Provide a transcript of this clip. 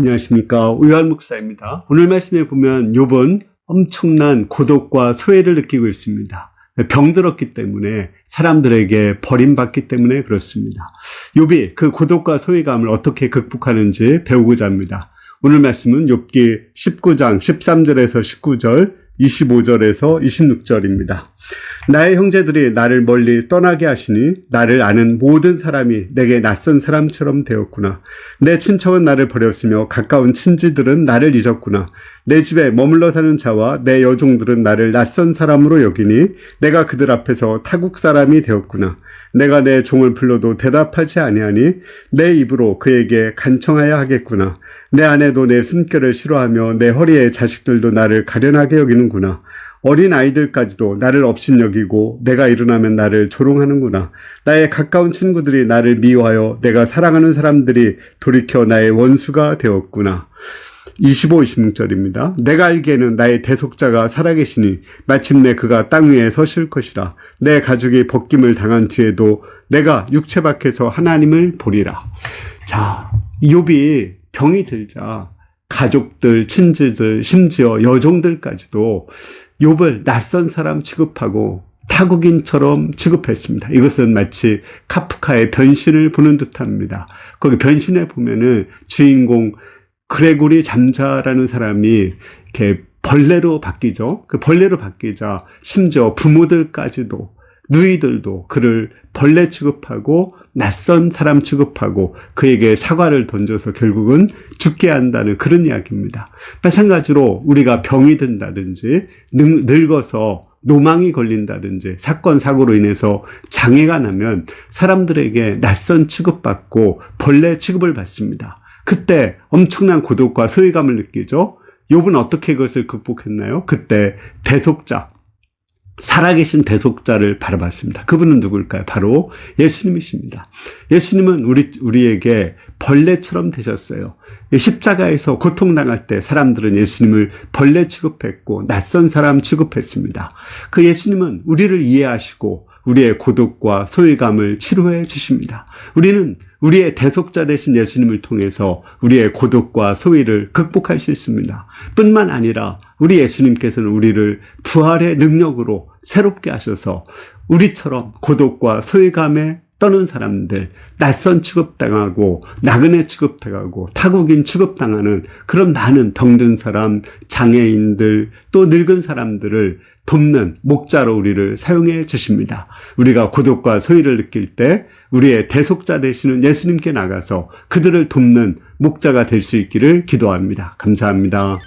안녕하십니까 우유한 목사입니다. 오늘 말씀에 보면 욥은 엄청난 고독과 소외를 느끼고 있습니다. 병들었기 때문에 사람들에게 버림받기 때문에 그렇습니다. 욥이 그 고독과 소외감을 어떻게 극복하는지 배우고자 합니다. 오늘 말씀은 욥기 19장 13절에서 19절 25절에서 26절입니다. 나의 형제들이 나를 멀리 떠나게 하시니 나를 아는 모든 사람이 내게 낯선 사람처럼 되었구나. 내 친척은 나를 버렸으며 가까운 친지들은 나를 잊었구나. 내 집에 머물러 사는 자와 내 여종들은 나를 낯선 사람으로 여기니 내가 그들 앞에서 타국 사람이 되었구나. 내가 내 종을 불러도 대답하지 아니하니 내 입으로 그에게 간청하여 하겠구나. 내 아내도 내 숨결을 싫어하며 내 허리의 자식들도 나를 가련하게 여기는구나. 어린 아이들까지도 나를 업신여기고 내가 일어나면 나를 조롱하는구나. 나의 가까운 친구들이 나를 미워하여 내가 사랑하는 사람들이 돌이켜 나의 원수가 되었구나. 25, 26절입니다. 내가 알기에는 나의 대속자가 살아계시니 마침내 그가 땅 위에 서실 것이라. 내 가족이 벗김을 당한 뒤에도 내가 육체 밖에서 하나님을 보리라. 자, 욥이 병이 들자 가족들, 친지들, 심지어 여종들까지도 욥을 낯선 사람 취급하고 타국인처럼 취급했습니다. 이것은 마치 카프카의 변신을 보는 듯합니다. 거기 변신에 보면은 주인공 그레고리 잠자라는 사람이 이렇게 벌레로 바뀌죠. 그 벌레로 바뀌자 심지어 부모들까지도 누이들도 그를 벌레 취급하고 낯선 사람 취급하고 그에게 사과를 던져서 결국은 죽게 한다는 그런 이야기입니다. 마찬가지로 우리가 병이 든다든지 늙- 늙어서 노망이 걸린다든지 사건 사고로 인해서 장애가 나면 사람들에게 낯선 취급받고 벌레 취급을 받습니다. 그때 엄청난 고독과 소외감을 느끼죠. 욥은 어떻게 그것을 극복했나요? 그때 대속자 살아계신 대속자를 바라봤습니다. 그분은 누굴까요? 바로 예수님이십니다. 예수님은 우리, 우리에게 벌레처럼 되셨어요. 십자가에서 고통당할 때 사람들은 예수님을 벌레 취급했고 낯선 사람 취급했습니다. 그 예수님은 우리를 이해하시고 우리의 고독과 소외감을 치료해 주십니다. 우리는 우리의 대속자 되신 예수님을 통해서 우리의 고독과 소외를 극복할 수 있습니다. 뿐만 아니라 우리 예수님께서는 우리를 부활의 능력으로 새롭게 하셔서 우리처럼 고독과 소외감에 떠는 사람들, 낯선 취급당하고, 나그네 취급당하고, 타국인 취급당하는 그런 많은 병든 사람, 장애인들, 또 늙은 사람들을 돕는 목자로 우리를 사용해 주십니다. 우리가 고독과 소외를 느낄 때 우리의 대속자 되시는 예수님께 나가서 그들을 돕는 목자가 될 수 있기를 기도합니다. 감사합니다.